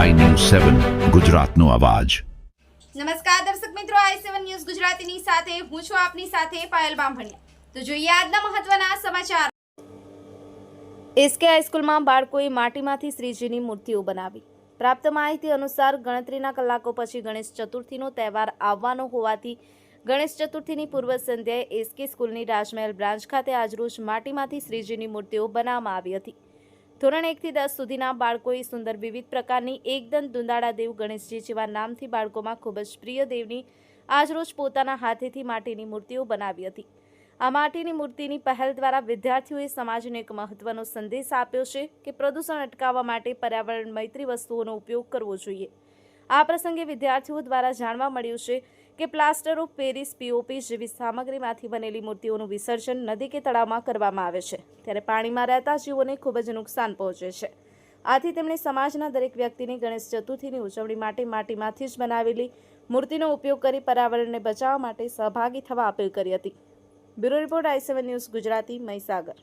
સેવન ગુજરાતનો અવાજ. નમસ્કાર દર્શક મિત્રો આઈ સેવન ન્યૂઝ ગુજરાતીની સાથે હું છું આપની સાથે પાયલ બામભણિયા. તો જોઈએ આજના મહત્વના સમાચાર. એસકે હાઈસ્કૂલમાં બાળકોએ માટીમાંથી શ્રીજીની મૂર્તિઓ બનાવી. પ્રાપ્ત માહિતી અનુસાર ગણતરીના કલાકો પછી ગણેશ ચતુર્થીનો તહેવાર આવવાનો હોવાથી ગણેશ ચતુર્થીની પૂર્વ સંધ્યાએ એસકે સ્કૂલની રાજમહેલ બ્રાન્ચ ખાતે આજરોજ માટીમાંથી શ્રીજીની મૂર્તિઓ બનાવવામાં આવી હતી. ધોરણ એકથી દસ સુધીના બાળકોએ સુંદર વિવિધ પ્રકારની એકદમ દુંદાળા દેવ ગણેશજી જેવા નામથી બાળકોમાં ખૂબ જ પ્રિય દેવની આજરોજ પોતાના હાથેથી માટીની મૂર્તિઓ બનાવી હતી. આ માટીની મૂર્તિની પહેલ દ્વારા વિદ્યાર્થીઓએ સમાજને એક મહત્વનો સંદેશ આપ્યો છે કે પ્રદૂષણ અટકાવવા માટે પર્યાવરણ મૈત્રી વસ્તુઓનો ઉપયોગ કરવો જોઈએ. આ પ્રસંગે વિદ્યાર્થીઓ દ્વારા જાણવા મળ્યું છે કે પ્લાસ્ટર ઓફ પેરિસ, પીઓપી જેવી સામગ્રીમાંથી બનેલી મૂર્તિઓનું વિસર્જન નદી કે તળાવમાં કરવામાં આવે છે. ત્યારે પાણીમાં રહેતા જીવોને ખૂબ જ નુકસાન પહોંચે છે. આથી તેમણે સમાજના દરેક વ્યક્તિની ગણેશ ચતુર્થીની ઉજવણી માટે માટીમાંથી જ બનાવેલી મૂર્તિનો ઉપયોગ કરી પર્યાવરણને બચાવવા માટે સહભાગી થવા અપીલ કરી હતી. Bureau report I seven news Gujarati Mahisagar.